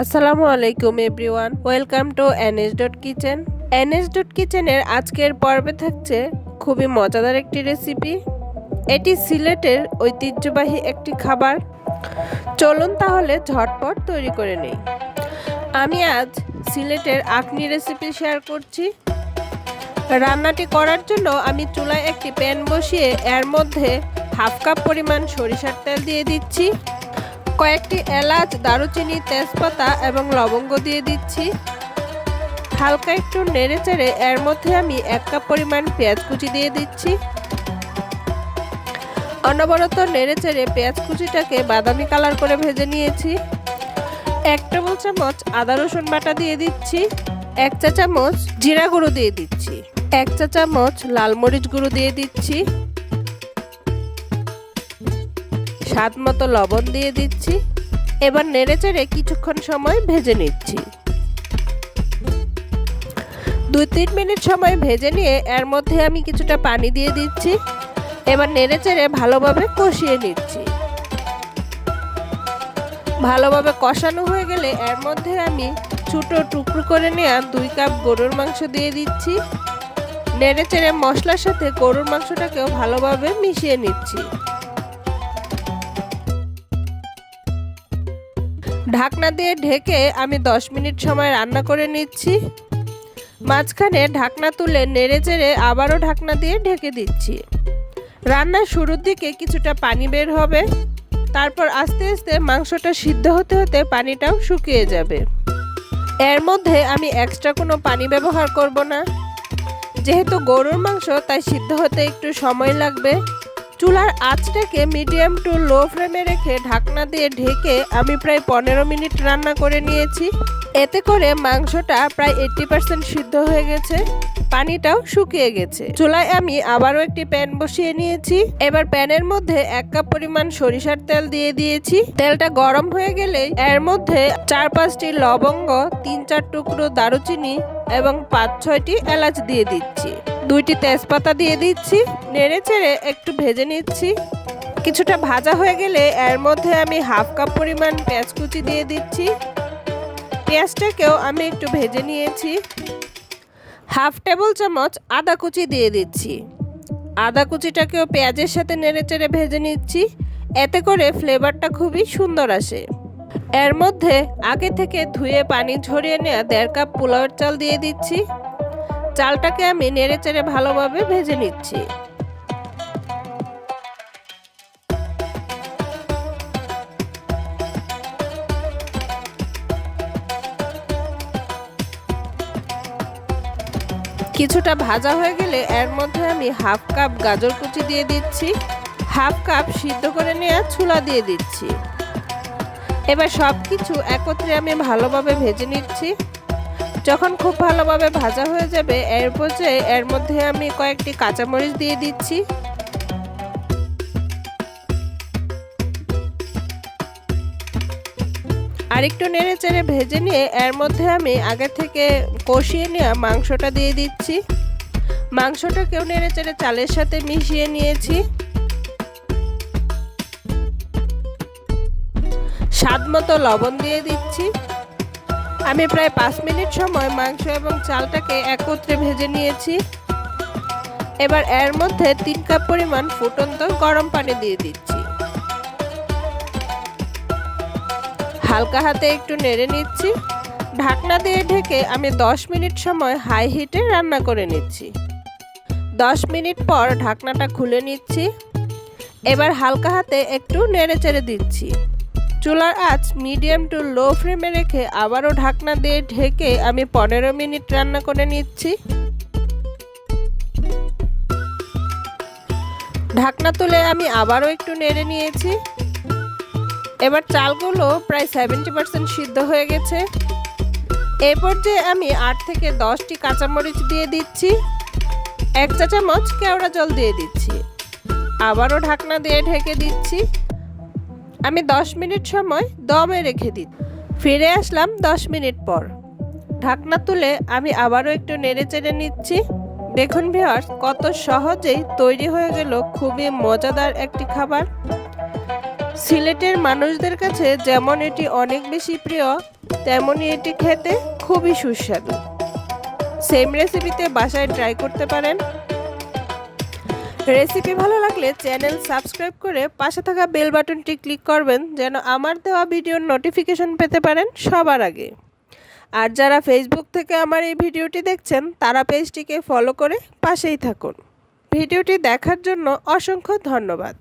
আসসালামু আলাইকুম everyone, welcome to NS dot kitchen. NS dot কিচেনের আজকের পর্বে থাকছে খুবই মজাদার একটি রেসিপি এটি সিলেটের ঐতিহ্যবাহী একটি খাবার। চলুন তাহলে ঝটপট তৈরি করে নেই। আমি আজ সিলেটের আকনি রেসিপি শেয়ার করছি। রান্নাটি করার জন্য আমি চুলায় একটি প্যান বসিয়ে এর মধ্যে হাফ কাপ পরিমাণ সরিষার তেল দিয়ে দিচ্ছি। কয়েকটি এলাচ, দারুচিনি, তেজপাতা এবং লবঙ্গ দিয়ে দিচ্ছি। হালকা একটু নেড়ে চেড়ে এর মধ্যে আমি এক কাপ পরিমাণ পেঁয়াজ কুচি দিয়ে দিচ্ছি। অনবরত নেড়ে চেড়ে পেঁয়াজ কুচিটাকে বাদামি কালার করে ভেজে নিয়েছি। এক টেবিল চামচ আদা রসুন বাটা দিয়ে দিচ্ছি। এক চা চামচ জিরা গুঁড়ো দিয়ে দিচ্ছি। এক চা চামচ লাল মরিচ গুঁড়ো দিয়ে দিচ্ছি। স্বাদ মতো লবণ দিয়ে দিচ্ছি। এবার নেড়ে চেড়ে কিছুক্ষণ সময় ভেজে নিচ্ছি। দুই তিন মিনিট সময় ভেজে নিয়ে এর মধ্যে আমি কিছুটা পানি দিয়ে দিচ্ছি। এবার নেড়ে চেড়ে ভালোভাবে কষিয়ে নিচ্ছি। ভালোভাবে কষানো হয়ে গেলে এর মধ্যে আমি ছোটো টুকরো করে নেওয়া দুই কাপ গরুর মাংস দিয়ে দিচ্ছি। নেড়ে চেড়ে মশলার সাথে গরুর মাংসটাকেও ভালোভাবে মিশিয়ে নিচ্ছি। ঢাকনা দিয়ে ঢেকে আমি 10 মিনিট সময় রান্না করে নিচ্ছি। মাঝখানে ঢাকনা তুলে নেড়ে চেড়ে আবারও ঢাকনা দিয়ে ঢেকে দিচ্ছি। রান্নার শুরুর দিকে কিছুটা পানি বের হবে। তারপর আস্তে আস্তে মাংসটা সিদ্ধ হতে হতে পানিটাও শুকিয়ে যাবে। এর মধ্যে আমি এক্সট্রা কোনো পানি ব্যবহার করব না। যেহেতু গরুর মাংস, তাই সিদ্ধ হতে একটু সময় লাগবে। চুলার আঁচটাকে মিডিয়াম টু লো ফ্লেমে রেখে ঢাকনা দিয়ে ঢেকে আমি প্রায় পনেরো মিনিট রান্না করে নিয়েছি। এতে করে মাংসটা প্রায় এইট্টি পার্সেন্ট সিদ্ধ হয়ে গেছে। পানিটাও শুকিয়ে গেছে। চুলায় আমি আবারও একটি প্যান বসিয়ে নিয়েছি। এবার প্যানের মধ্যে এক কাপ পরিমাণ সরিষার তেল দিয়ে দিয়েছি। তেলটা গরম হয়ে গেলে এর মধ্যে চার পাঁচটি লবঙ্গ, তিন চার টুকরো দারুচিনি এবং পাঁচ ছয়টি এলাচ দিয়ে দিচ্ছি। দুইটি তেজপাতা দিয়ে দিচ্ছি। নেড়ে চেড়ে একটু ভেজে নিচ্ছি। কিছুটা ভাজা হয়ে গেলে এর মধ্যে আমি হাফ কাপ পরিমাণ পেঁয়াজ কুচি দিয়ে দিচ্ছি। পেঁয়াজটাকেও আমি একটু ভেজে নিয়েছি। হাফ টেবিল চামচ আদা কুচি দিয়ে দিচ্ছি। আদা কুচিটাকেও পেঁয়াজের সাথে নেড়ে চেড়ে ভেজে নিচ্ছি। এতে করে ফ্লেভারটা খুবই সুন্দর আসে। এর মধ্যে আগে থেকে ধুয়ে পানি ঝরিয়ে নেওয়া দেড় কাপ পোলাওয়ের চাল দিয়ে দিচ্ছি। চালটাকে আমি নেড়ে চেড়ে ভালোভাবে ভেজে নিচ্ছি। কিছুটা ভাজা হয়ে গেলে এর মধ্যে আমি হাফ কাপ গাজর কুচি দিয়ে দিচ্ছি, হাফ কাপ সিদ্ধ করে নেওয়া ছুলা দিয়ে দিচ্ছি। এবার সব কিছু একত্রে আমি ভালোভাবে ভেজে নিচ্ছি। যখন খুব ভালোভাবে ভাজা হয়ে যাবে এর পর্যায়ে এর মধ্যে আমি কয়েকটি কাঁচামরিচ দিয়ে দিচ্ছি। আরেকটু নেড়ে চেড়ে ভেজে নিয়ে এর মধ্যে আমি আগে থেকে কষিয়ে নেওয়া মাংসটা দিয়ে দিচ্ছি। মাংসটাকেও নেড়ে চেড়ে চালের সাথে মিশিয়ে নিয়েছি। স্বাদ মতো লবণ দিয়ে দিচ্ছি। আমি প্রায় পাঁচ মিনিট সময় মাংস এবং চালটাকে একত্রে ভেজে নিয়েছি। এবার এর মধ্যে তিন কাপ পরিমাণ ফুটন্ত গরম পানি দিয়ে দিচ্ছি। হালকা হাতে একটু নেড়ে নিচ্ছি। ঢাকনা দিয়ে ঢেকে আমি 10 মিনিট সময় হাই হিটে রান্না করে নিচ্ছি। 10 মিনিট পর ঢাকনাটা খুলে নিচ্ছি। এবার হালকা হাতে একটু নেড়ে চেড়ে দিচ্ছি। চুলার আঁচ মিডিয়াম টু লো ফ্লেমে রেখে আবারও ঢাকনা দিয়ে ঢেকে আমি পনেরো মিনিট রান্না করে নিচ্ছি। ঢাকনা তুলে আমি আবারও একটু নেড়ে নিয়েছি। এবার চালগুলো প্রায় সেভেন্টি পার্সেন্ট সিদ্ধ হয়ে গেছে। এই পর্যায়ে আমি আট থেকে দশটি কাঁচামরিচ দিয়ে দিচ্ছি। এক চা চামচ কেওড়া জল দিয়ে দিচ্ছি। আবারও ঢাকনা দিয়ে ঢেকে দিচ্ছি। আমি 10 মিনিট সময় দমে রেখে দিই। ফিরে আসলাম 10 মিনিট পর। ঢাকনা তুলে আমি আবারও একটু নেড়ে চেড়ে নিচ্ছি। দেখুন ভিওয়ার্স কত সহজেই তৈরি হয়ে গেল খুবই মজাদার একটি খাবার। সিলেটের মানুষদের কাছে যেমন এটি অনেক বেশি প্রিয়, তেমনই এটি খেতে খুবই সুস্বাদু। সেম রেসিপিতে বাসায় ট্রাই করতে পারেন। রেসিপি ভালো লাগলে চ্যানেল সাবস্ক্রাইব করে পাশে থাকা বেল বাটনটি ক্লিক করবেন, যেন আমার দেওয়া ভিডিওর নোটিফিকেশন পেতে পারেন সবার আগে। আর যারা ফেসবুক থেকে আমার এই ভিডিওটি দেখছেন, তারা পেজটিকে ফলো করে পাশেই থাকুন। ভিডিওটি দেখার জন্য অসংখ্য ধন্যবাদ।